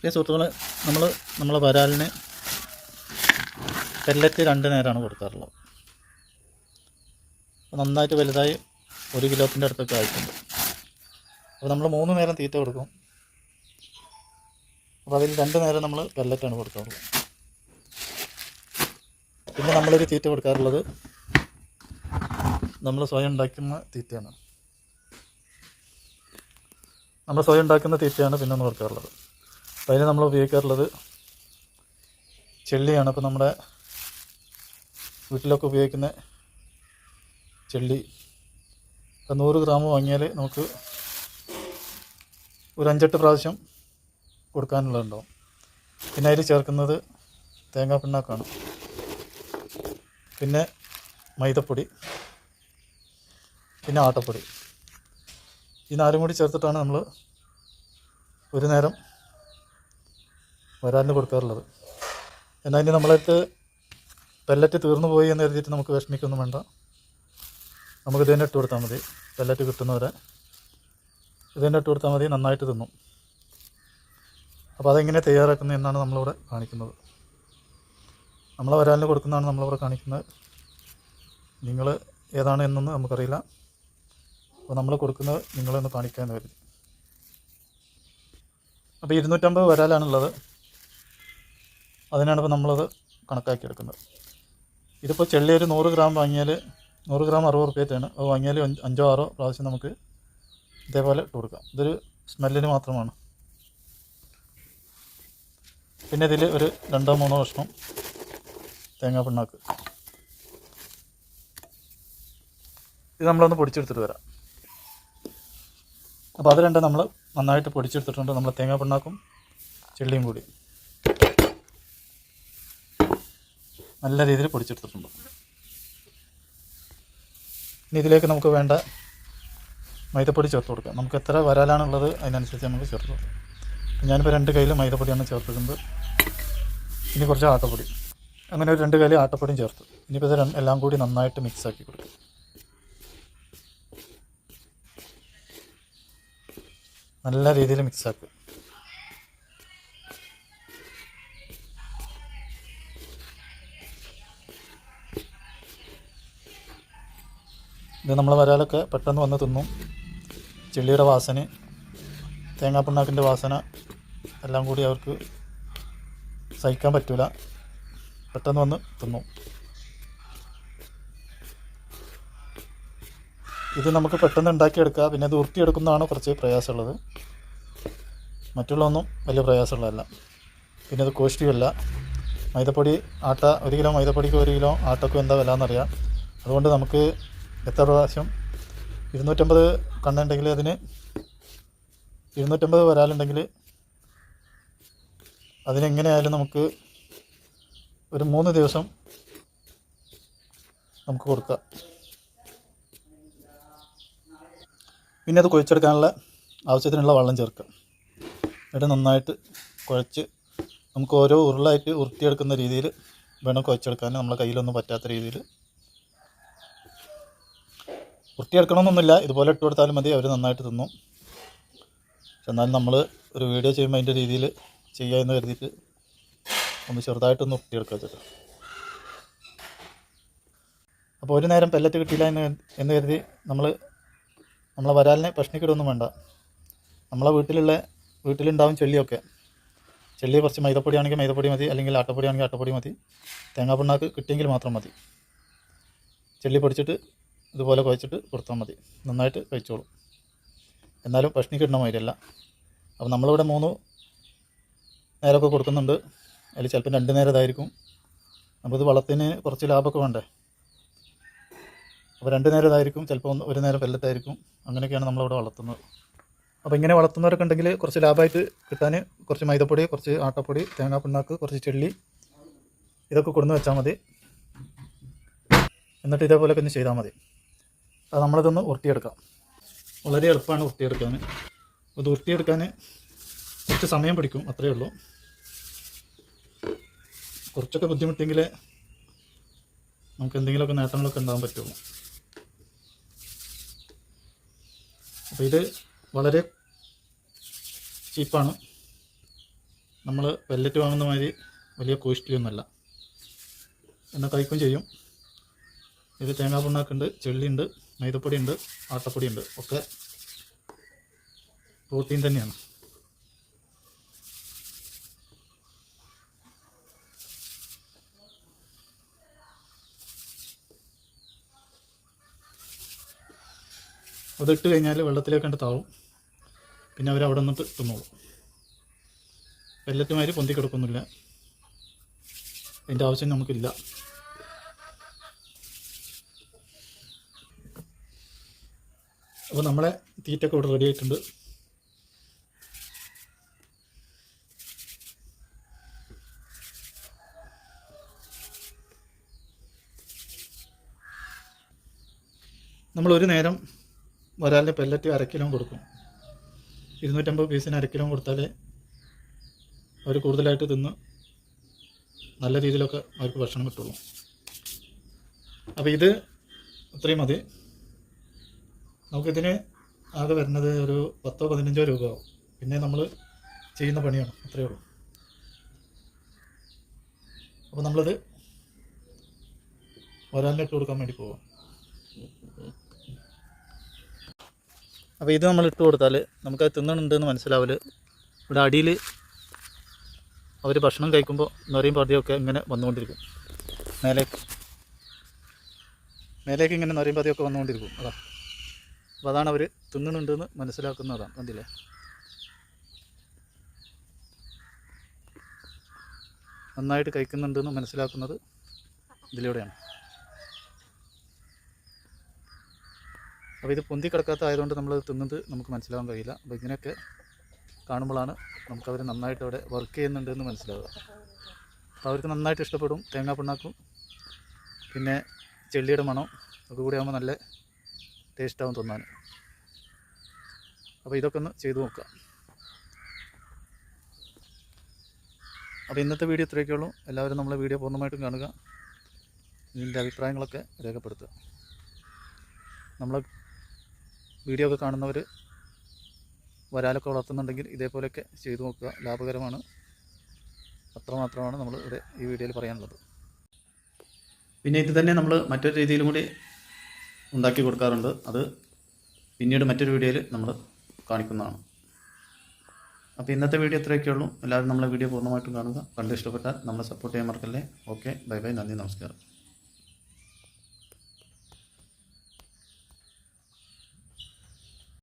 പ്രിയ സുഹൃത്തുക്കളെ നമ്മൾ നമ്മളെ വരാലിന് പെല്ലറ്റ് രണ്ട് നേരമാണ് കൊടുക്കാറുള്ളത്. അപ്പോൾ നന്നായിട്ട് വലുതായി ഒരു കിലോത്തിന്റെ അടുത്തൊക്കെ ആയിട്ടുണ്ട്. അപ്പോൾ നമ്മൾ മൂന്ന് നേരം തീറ്റ കൊടുക്കും. അപ്പോൾ അതിൽ രണ്ട് നേരം നമ്മൾ പെല്ലറ്റാണ് കൊടുക്കാറുള്ളത്. പിന്നെ നമ്മളൊരു തീറ്റ കൊടുക്കാറുള്ളത് നമ്മൾ സ്വയം ഉണ്ടാക്കുന്ന തീറ്റയാണ്. നമ്മൾ സ്വയം ഉണ്ടാക്കുന്ന തീറ്റയാണ് പിന്നെ ഒന്ന് കൊടുക്കാറുള്ളത്. അതിന് നമ്മൾ ഉപയോഗിക്കാറുള്ളത് ചെള്ളിയാണ്. അപ്പോൾ നമ്മുടെ വീട്ടിലൊക്കെ ഉപയോഗിക്കുന്ന ചെള്ളി. നൂറ് ഗ്രാം വാങ്ങിയാൽ നമുക്ക് ഒരു അഞ്ചെട്ട് പ്രാവശ്യം കൊടുക്കാനുള്ളതുണ്ടാവും. പിന്നെ അതിൽ ചേർക്കുന്നത് തേങ്ങാ പിണ്ണാക്കാണ് പിന്നെ മൈദപ്പൊടി. പിന്നെ ആട്ടപ്പൊടി. ഈ നാലും കൂടി ചേർത്തിട്ടാണ് നമ്മൾ ഒരു നേരം വരാലിന് കൊടുക്കാറുള്ളത്. എന്നാൽ ഇനി നമ്മളടുത്ത് പെല്ലറ്റ് തീർന്നു പോയി എന്ന് കരുതിയിട്ട് നമുക്ക് വിഷമിക്കൊന്നും വേണ്ട. നമുക്ക് ഇതുതന്നെ ഇട്ട് കൊടുത്താൽ മതി. പെല്ലറ്റ് കിട്ടുന്നവരെ ഇത് തന്നെ ഇട്ട് കൊടുത്താൽ മതി. നന്നായിട്ട് തിന്നും. അപ്പോൾ അതെങ്ങനെ തയ്യാറാക്കുന്നത് എന്നാണ് നമ്മളിവിടെ കാണിക്കുന്നത്. നമ്മളെ വരാലിന് കൊടുക്കുന്നതാണ് നമ്മളിവിടെ കാണിക്കുന്നത്. നിങ്ങൾ ഏതാണ് എന്നൊന്നും നമുക്കറിയില്ല. അപ്പോൾ നമ്മൾ കൊടുക്കുന്നത് നിങ്ങളൊന്ന് കാണിക്കാമെന്ന് കരുതി. അപ്പോൾ ഇരുന്നൂറ്റമ്പത് വരാലാണുള്ളത്. അതിനാണ് ഇപ്പോൾ നമ്മളത് കണക്കാക്കി എടുക്കുന്നത് ഇതിപ്പോൾ ചെള്ളി ഒരു നൂറ് ഗ്രാം വാങ്ങിയാൽ നൂറ് ഗ്രാം അറുപത് റുപ്യത്തെയാണ് അത് വാങ്ങിയാൽ അഞ്ച് ആറോ പ്രാവശ്യം നമുക്ക് ഇതേപോലെ ഇട്ട് കൊടുക്കാം. ഇതൊരു സ്മെല്ലിന് മാത്രമാണ്. പിന്നെ ഇതിൽ ഒരു രണ്ടോ മൂന്നോ കഷ്ണം തേങ്ങാ പിണ്ണാക്ക്. ഇത് നമ്മളൊന്ന് പൊടിച്ചെടുത്തിട്ട് വരാം. അപ്പോൾ അത് രണ്ടും നമ്മൾ നന്നായിട്ട് പൊടിച്ചെടുത്തിട്ടുണ്ട്. നമ്മൾ തേങ്ങാ പിണ്ണാക്കും ചെള്ളിയും കൂടി. നല്ല രീതിയിൽ പൊടിച്ചെടുത്തിട്ടുണ്ട്. ഇനി ഇതിലേക്ക് നമുക്ക് വേണ്ട മൈദപ്പൊടി ചേർത്ത് കൊടുക്കാം. നമുക്ക് എത്ര വരാലാണുള്ളത് അതിനനുസരിച്ച് നമുക്ക് ചേർത്ത് കൊടുക്കാം. ഞാനിപ്പോൾ രണ്ട് കയ്യിൽ മൈദപ്പൊടിയാണ് ചേർത്തിട്ടുണ്ട് ഇനി കുറച്ച് ആട്ടപ്പൊടി. അങ്ങനെ ഒരു രണ്ട് കയ്യിൽ ആട്ടപ്പൊടിയും ചേർത്ത്. ഇനിയിപ്പോൾ ഇത് എല്ലാം കൂടി നന്നായിട്ട് മിക്സ് ആക്കി കൊടുക്കും. നല്ല രീതിയിൽ മിക്സ് ആക്കുക. ഇത് നമ്മൾ വരാലൊക്കെ പെട്ടെന്ന് വന്ന് തിന്നും. ചെള്ളിയുടെ വാസന തേങ്ങാപ്പിണ്ണാക്കിന്റെ വാസന എല്ലാം കൂടി അവർക്ക് സഹിക്കാൻ പറ്റില്ല പെട്ടെന്ന് വന്ന് തിന്നും. ഇത് നമുക്ക് പെട്ടെന്ന് ഉണ്ടാക്കിയെടുക്കുക പിന്നെ ഇത് ഉരുട്ടിയെടുക്കുന്നതാണ് കുറച്ച് പ്രയാസമുള്ളത്. മറ്റുള്ളതൊന്നും വലിയ പ്രയാസമുള്ളതല്ല. പിന്നെ ഇത് കോഷ്ടിയല്ല. മൈദപ്പൊടി ആട്ട ഒരു കിലോ മൈദപ്പൊടിക്ക് ഒരു കിലോ ആട്ടക്കും എന്താ വില എന്നറിയാം അതുകൊണ്ട് നമുക്ക് എത്ര പ്രാവശ്യം? ഇരുന്നൂറ്റമ്പത് കണ്ണുണ്ടെങ്കിൽ അതിന് ഇരുന്നൂറ്റമ്പത് വരാലുണ്ടെങ്കിൽ അതിനെങ്ങനെയായാലും നമുക്ക് ഒരു മൂന്ന് ദിവസം നമുക്ക് കൊടുക്കാം. പിന്നെ അത് കുഴച്ചെടുക്കാനുള്ള ആവശ്യത്തിനുള്ള വെള്ളം ചേർക്കുക എന്നിട്ട് നന്നായിട്ട് കുഴച്ച് നമുക്ക് ഓരോ ഉരുളായിട്ട് ഉരുട്ടിയെടുക്കുന്ന രീതിയിൽ വേണം കുഴച്ചെടുക്കാൻ. നമ്മളെ കയ്യിലൊന്നും പറ്റാത്ത രീതിയിൽ വൃത്തിയെടുക്കണമെന്നൊന്നുമില്ല ഇതുപോലെ ഇട്ട് കൊടുത്താലും മതി. അവർ നന്നായിട്ട് തിന്നും. പക്ഷെ എന്നാലും നമ്മൾ ഒരു വീഡിയോ ചെയ്യുമ്പോൾ അതിന്റെ രീതിയിൽ ചെയ്യാമെന്ന് കരുതിയിട്ട് ഒന്ന് ചെറുതായിട്ടൊന്ന് വൃത്തിയെടുക്കുക വെച്ചിട്ട് അപ്പോൾ ഒരു നേരം പെല്ലറ്റ് കിട്ടിയില്ല എന്ന് എന്ന് കരുതി നമ്മൾ നമ്മളെ വരാലിനെ പ്രശ്നിക്കിടൊന്നും വേണ്ട. നമ്മളെ വീട്ടിലുള്ള വീട്ടിലുണ്ടാവും ചെള്ളിയൊക്കെ. ചെള്ളി കുറച്ച് മൈദപ്പൊടിയാണെങ്കിൽ മൈദപ്പൊടി മതി. അല്ലെങ്കിൽ ആട്ടപ്പൊടി ആണെങ്കിൽ ആട്ടപ്പൊടി മതി. തേങ്ങാപ്പിണ്ണാക്ക് കിട്ടിയെങ്കിൽ മാത്രം മതി. ചെള്ളി പൊടിച്ചിട്ട് ഇതുപോലെ കുഴച്ചിട്ട് കൊടുത്താൽ മതി. നന്നായിട്ട് കഴിച്ചോളും. എന്നാലും ഭക്ഷണി കിട്ടുന്ന മാതിരിയല്ല. അപ്പോൾ നമ്മളിവിടെ മൂന്ന് നേരമൊക്കെ കൊടുക്കുന്നുണ്ട്. അതിൽ ചിലപ്പോൾ രണ്ട് നേരം ഇതായിരിക്കും. നമുക്കിത് വളത്തിന് കുറച്ച് ലാഭമൊക്കെ വേണ്ടേ? അപ്പോൾ രണ്ട് നേരം ഇതായിരിക്കും. ചിലപ്പോൾ ഒന്ന് ഒരു നേരം വെല്ലത്തായിരിക്കും. അങ്ങനെയൊക്കെയാണ് നമ്മളിവിടെ വളർത്തുന്നത്. അപ്പോൾ ഇങ്ങനെ വളർത്തുന്നവരൊക്കെ ഉണ്ടെങ്കിൽ കുറച്ച് ലാഭമായിട്ട് കിട്ടാൻ കുറച്ച് മൈദപ്പൊടി കുറച്ച് ആട്ടപ്പൊടി തേങ്ങാപ്പിണ്ണാക്ക് കുറച്ച് ചെള്ളി ഇതൊക്കെ കൊടുന്ന് വെച്ചാൽ മതി. എന്നിട്ട് ഇതേപോലെയൊക്കെ ഒന്ന് ചെയ്താൽ മതി. അത് നമ്മളിതൊന്ന് ഉരുട്ടിയെടുക്കാം വളരെ എളുപ്പമാണ് ഉരുട്ടിയെടുക്കാൻ അത് ഉരുട്ടിയെടുക്കാൻ കുറച്ച് സമയം പിടിക്കും അത്രയേ ഉള്ളൂ. കുറച്ചൊക്കെ ബുദ്ധിമുട്ടെങ്കിൽ നമുക്ക് എന്തെങ്കിലുമൊക്കെ നേട്ടങ്ങളൊക്കെ ഉണ്ടാകാൻ പറ്റുള്ളൂ. അപ്പോൾ ഇത് വളരെ ചീപ്പാണ്. നമ്മൾ വെല്ലറ്റ് വാങ്ങുന്ന മാതിരി വലിയ കോസ്റ്റ്ലി ഒന്നുമല്ല എന്നാൽ കഴിക്കും ചെയ്യും. ഇത് തേങ്ങാ പിണ്ണാക്കുണ്ട് ചെള്ളിയുണ്ട്. മൈദപ്പൊടി ഉണ്ട് ആട്ടപ്പൊടി ഉണ്ട് ഒക്കെ പ്രോട്ടീൻ തന്നെയാണ്. അതിട്ട് കഴിഞ്ഞാൽ വെള്ളത്തിലേക്ക് കണ്ട് താവും. പിന്നെ അവർ അവിടെ നിന്നിട്ട് തിന്നോളും. പെല്ലറ്റുമാര് പൊന്തി കിടക്കുന്നില്ല. അതിന്റെ ആവശ്യം നമുക്കില്ല. അപ്പോൾ നമ്മളെ തീറ്റൊക്കെ ഇവിടെ റെഡി ആയിട്ടുണ്ട്. നമ്മൾ ഒരു നേരം ഒരാളുടെ പെല്ലറ്റ് അര കിലോ കൊടുക്കും. ഇരുന്നൂറ്റമ്പത് പീസിന് അര കിലോ കൊടുത്താലേ അവർ കൂടുതലായിട്ട് തിന്ന് നല്ല രീതിയിലൊക്കെ അവർക്ക് ഭക്ഷണം കിട്ടുള്ളൂ. അപ്പോൾ ഇത് ഇത്രയും മതി. നമുക്കിതിന് ആകെ വരുന്നത് ഒരു പത്തോ പതിനഞ്ചോ രൂപ ആവും പിന്നെ നമ്മൾ ചെയ്യുന്ന പണിയാണ് അത്രയേ ഉള്ളൂ. അപ്പോൾ നമ്മളത് ഇട്ട് കൊടുക്കാൻ വേണ്ടി പോവാം. അപ്പോൾ ഇത് നമ്മൾ ഇട്ട് കൊടുത്താൽ നമുക്കത് തിന്നണുണ്ടെന്ന് മനസ്സിലാവില്ല ഇവിടെ അടിയിൽ അവർ ഭക്ഷണം കഴിക്കുമ്പോൾ നിറയും പതിയൊക്കെ ഇങ്ങനെ വന്നുകൊണ്ടിരിക്കും. മേലേക്ക്. മേലേക്ക് ഇങ്ങനെ നിറയും പതിയൊക്കെ വന്നുകൊണ്ടിരിക്കും. അതാ. അപ്പോൾ അതാണ് അവർ തിന്നണുണ്ടെന്ന് മനസ്സിലാക്കുന്നതാണ്. കണ്ടില്ലേ? നന്നായിട്ട് കഴിക്കുന്നുണ്ടെന്ന് മനസ്സിലാക്കുന്നത് ഇതിലൂടെയാണ്. അപ്പോൾ ഇത് പൊന്തി കിടക്കാത്ത ആയതുകൊണ്ട് നമ്മൾ തിന്നത് നമുക്ക് മനസ്സിലാവാൻ കഴിയില്ല. അപ്പോൾ ഇങ്ങനെയൊക്കെ കാണുമ്പോഴാണ് നമുക്ക് അവർ നന്നായിട്ട് അവിടെ വർക്ക് ചെയ്യുന്നുണ്ടെന്ന് മനസ്സിലാവുക. അപ്പോൾ അവർക്ക് നന്നായിട്ട് ഇഷ്ടപ്പെടും. തേങ്ങാ പിണ്ണാക്കും പിന്നെ ചെള്ളിയുടെ മണം ഒക്കെ കൂടി ആകുമ്പോൾ നല്ല ടേസ്റ്റ് ആവും തിന്നാൻ അപ്പോൾ ഇതൊക്കെ ഒന്ന് ചെയ്തു നോക്കുക അപ്പോൾ ഇന്നത്തെ വീഡിയോ ഇത്രയൊക്കെ ഉള്ളൂ. എല്ലാവരും നമ്മളെ വീഡിയോ പൂർണമായിട്ടും കാണുക. ഇതിന്റെ അഭിപ്രായങ്ങളൊക്കെ രേഖപ്പെടുത്തുക. നമ്മളെ വീഡിയോ ഒക്കെ കാണുന്നവർ വരാലൊക്കെ വളർത്തുന്നുണ്ടെങ്കിൽ ഇതേപോലെയൊക്കെ ചെയ്തു നോക്കുക. ലാഭകരമാണ്. അത്രമാത്രമാണ് നമ്മൾ ഇവിടെ ഈ വീഡിയോയിൽ പറയാനുള്ളത്. പിന്നെ ഇത് തന്നെ നമ്മൾ മറ്റൊരു രീതിയിലും കൂടി ഉണ്ടാക്കി കൊടുക്കാറുണ്ട്. അത് പിന്നീട് മറ്റൊരു വീഡിയോയിൽ നമ്മൾ കാണിക്കുന്നതാണ്. അപ്പോൾ ഇന്നത്തെ വീഡിയോ ഇത്രയൊക്കെ ഉള്ളൂ. എല്ലാവരും നമ്മളെ വീഡിയോ പൂർണമായിട്ടും കാണുക. കണ്ട് ഇഷ്ടപ്പെട്ടാൽ നമ്മളെ സപ്പോർട്ട് ചെയ്യാൻ മറക്കല്ലേ. ഓക്കെ ബൈ ബൈ നന്ദി നമസ്കാരം.